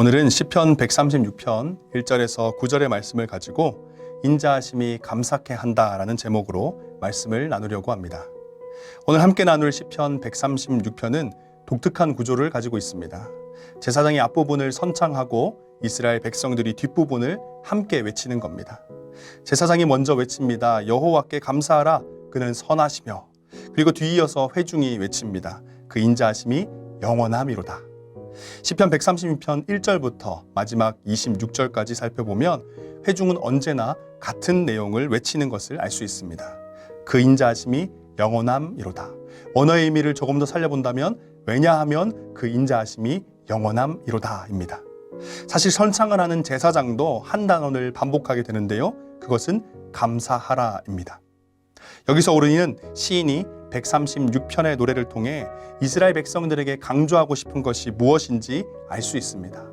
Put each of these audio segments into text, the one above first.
오늘은 시편 136편 1절에서 9절의 말씀을 가지고 인자하심이 감사케 한다라는 제목으로 말씀을 나누려고 합니다. 오늘 함께 나눌 시편 136편은 독특한 구조를 가지고 있습니다. 제사장이 앞부분을 선창하고 이스라엘 백성들이 뒷부분을 함께 외치는 겁니다. 제사장이 먼저 외칩니다. 여호와께 감사하라 그는 선하시며 그리고 뒤이어서 회중이 외칩니다. 그 인자하심이 영원함이로다. 시편 136편 1절부터 마지막 26절까지 살펴보면 회중은 언제나 같은 내용을 외치는 것을 알 수 있습니다. 그 인자하심이 영원함이로다. 언어의 의미를 조금 더 살려본다면 왜냐하면 그 인자하심이 영원함이로다입니다. 사실 선창을 하는 제사장도 한 단어를 반복하게 되는데요. 그것은 감사하라입니다. 여기서 오르니는 시인이 136편의 노래를 통해 이스라엘 백성들에게 강조하고 싶은 것이 무엇인지 알 수 있습니다.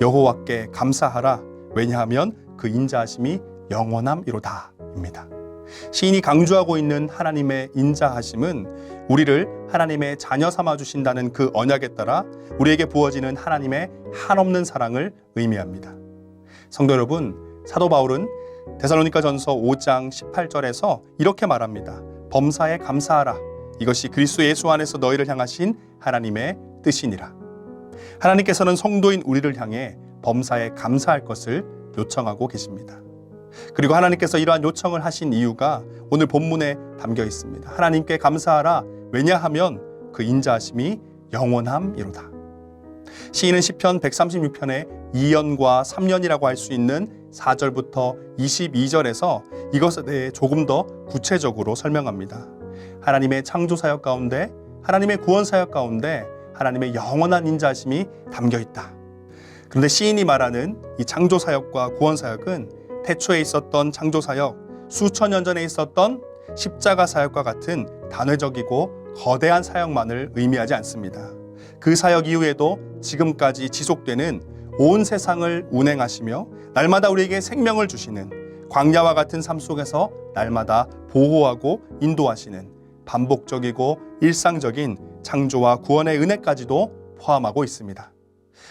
여호와께 감사하라. 왜냐하면 그 인자하심이 영원함이로다입니다. 시인이 강조하고 있는 하나님의 인자하심은 우리를 하나님의 자녀 삼아 주신다는 그 언약에 따라 우리에게 부어지는 하나님의 한없는 사랑을 의미합니다. 성도 여러분, 사도 바울은 데살로니가 전서 5장 18절에서 이렇게 말합니다. 범사에 감사하라. 이것이 그리스도 예수 안에서 너희를 향하신 하나님의 뜻이니라. 하나님께서는 성도인 우리를 향해 범사에 감사할 것을 요청하고 계십니다. 그리고 하나님께서 이러한 요청을 하신 이유가 오늘 본문에 담겨 있습니다. 하나님께 감사하라. 왜냐하면 그 인자하심이 영원함이로다. 시인은 시편 136편에 2년과 3년이라고 할 수 있는 4절부터 22절에서 이것에 대해 조금 더 구체적으로 설명합니다. 하나님의 창조 사역 가운데 하나님의 구원 사역 가운데 하나님의 영원한 인자심이 담겨 있다. 그런데 시인이 말하는 이 창조 사역과 구원 사역은 태초에 있었던 창조 사역, 수천 년 전에 있었던 십자가 사역과 같은 단회적이고 거대한 사역만을 의미하지 않습니다. 그 사역 이후에도 지금까지 지속되는 온 세상을 운행하시며 날마다 우리에게 생명을 주시는 광야와 같은 삶 속에서 날마다 보호하고 인도하시는 반복적이고 일상적인 창조와 구원의 은혜까지도 포함하고 있습니다.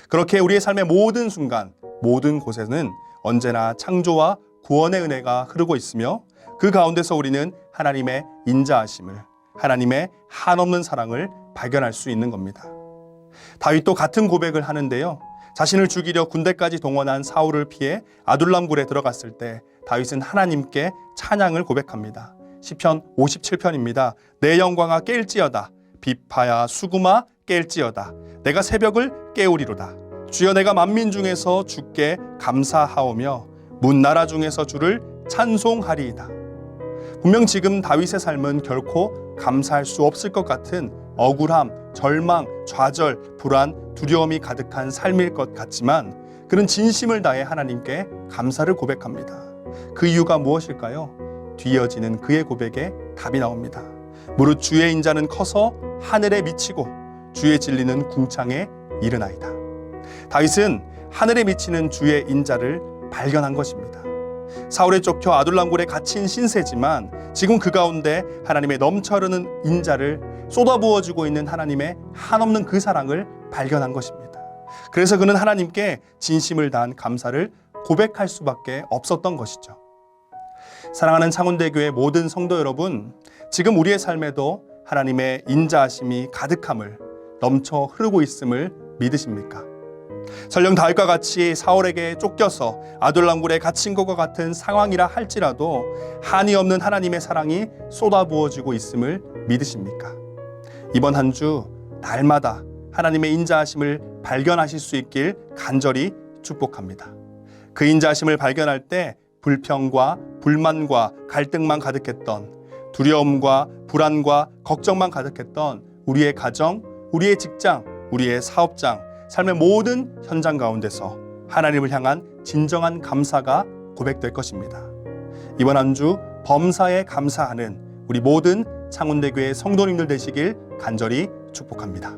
그렇게 우리의 삶의 모든 순간, 모든 곳에는 언제나 창조와 구원의 은혜가 흐르고 있으며 그 가운데서 우리는 하나님의 인자하심을, 하나님의 한없는 사랑을 발견할 수 있는 겁니다. 다윗도 같은 고백을 하는데요. 자신을 죽이려 군대까지 동원한 사울을 피해 아둘람굴에 들어갔을 때 다윗은 하나님께 찬양을 고백합니다. 시편 57편입니다. 내 영광아 깰지어다. 비파야 수구마 깰지어다. 내가 새벽을 깨우리로다. 주여 내가 만민 중에서 주께 감사하오며 문 나라 중에서 주를 찬송하리이다. 분명 지금 다윗의 삶은 결코 감사할 수 없을 것 같은 억울함, 절망, 좌절, 불안, 두려움이 가득한 삶일 것 같지만 그는 진심을 다해 하나님께 감사를 고백합니다. 그 이유가 무엇일까요? 뒤이어지는 그의 고백에 답이 나옵니다. 무릇 주의 인자는 커서 하늘에 미치고 주의 진리는 궁창에 이르나이다. 다윗은 하늘에 미치는 주의 인자를 발견한 것입니다. 사울에 쫓겨 아둘람굴에 갇힌 신세지만 지금 그 가운데 하나님의 넘쳐흐르는 인자를 쏟아부어 주고 있는 하나님의 한없는 그 사랑을 발견한 것입니다. 그래서 그는 하나님께 진심을 다한 감사를 고백할 수밖에 없었던 것이죠. 사랑하는 창원대교의 모든 성도 여러분, 지금 우리의 삶에도 하나님의 인자하심이 가득함을 넘쳐 흐르고 있음을 믿으십니까? 설령 다윗과 같이 사울에게 쫓겨서 아둘람굴에 갇힌 것과 같은 상황이라 할지라도 한이 없는 하나님의 사랑이 쏟아부어지고 있음을 믿으십니까? 이번 한 주 날마다 하나님의 인자하심을 발견하실 수 있길 간절히 축복합니다. 그 인자하심을 발견할 때 불평과 불만과 갈등만 가득했던 두려움과 불안과 걱정만 가득했던 우리의 가정, 우리의 직장, 우리의 사업장, 삶의 모든 현장 가운데서 하나님을 향한 진정한 감사가 고백될 것입니다. 이번 한 주 범사에 감사하는 우리 모든 창원대교의 성도님들 되시길 간절히 축복합니다.